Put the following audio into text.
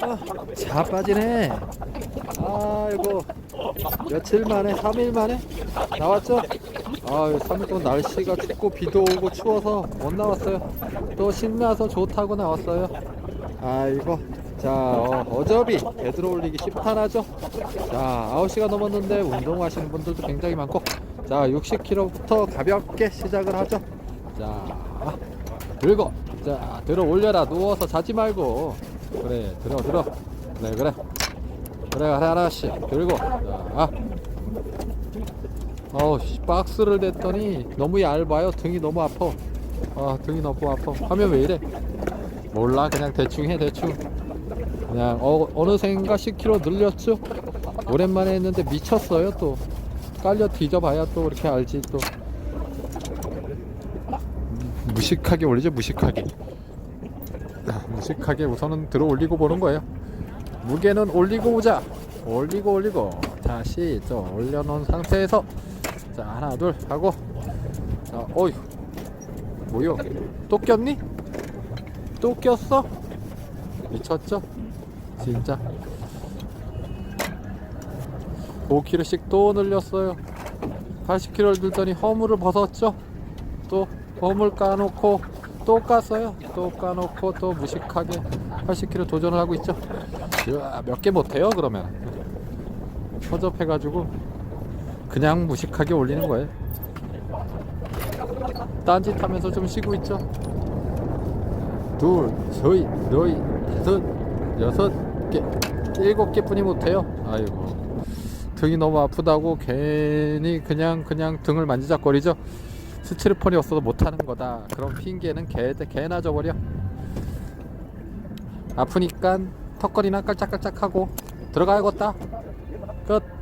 아, 자 빠지네. 아이고 며칠 만에 3일 만에 나왔죠? 아 3일 동안 날씨가 춥고 비도 오고 추워서 못 나왔어요. 또 신나서 좋다고 나왔어요. 아이고 자 어, 어차피 배 들어올리기 쉽탄하죠. 자 9시가 넘었는데 운동하시는 분들도 굉장히 많고 자 60km부터 가볍게 시작을 하죠. 자 들고 자 들어 올려라 누워서 자지 말고 그래 들어 들어. 그래 그래. 그래 하나씩 들고. 자. 어우 씨, 박스를 댔더니 너무 얇아요. 등이 너무 아파. 아 등이 너무 아파. 화면 왜 이래? 몰라. 그냥 대충 해 대충. 그냥 어, 어느샌가 10kg 늘렸죠? 오랜만에 했는데 미쳤어요 또. 깔려 뒤져봐야 또 그렇게 알지 또. 무식하게 올리죠 무식하게. 아, 무식하게 우선은 들어 올리고 보는 거예요. 무게는 올리고 오자. 올리고 올리고. 다시 또 올려놓은 상태에서 자 하나 둘 하고. 자 어휴. 뭐요? 또 꼈니? 또 꼈어? 미쳤죠? 진짜. 5kg씩 또 늘렸어요. 80kg를 들더니 허물을 벗었죠? 또 허물 까놓고 또 깠어요. 또 까놓고 또 무식하게 80kg 도전을 하고 있죠. 몇 개 못해요 그러면? 허접해가지고 그냥 무식하게 올리는 거예요. 딴짓 하면서 좀 쉬고 있죠. 둘, 셋, 넷, 다섯, 여섯 개, 일곱 개뿐이 못해요. 아이고. 등이 너무 아프다고 괜히 그냥 그냥 등을 만지작거리죠 스티로폼이 없어서 못하는 거다. 그런 핑계는 개, 개나 져버려. 아프니까 턱걸이나 깔짝깔짝하고 들어가야겠다. 끝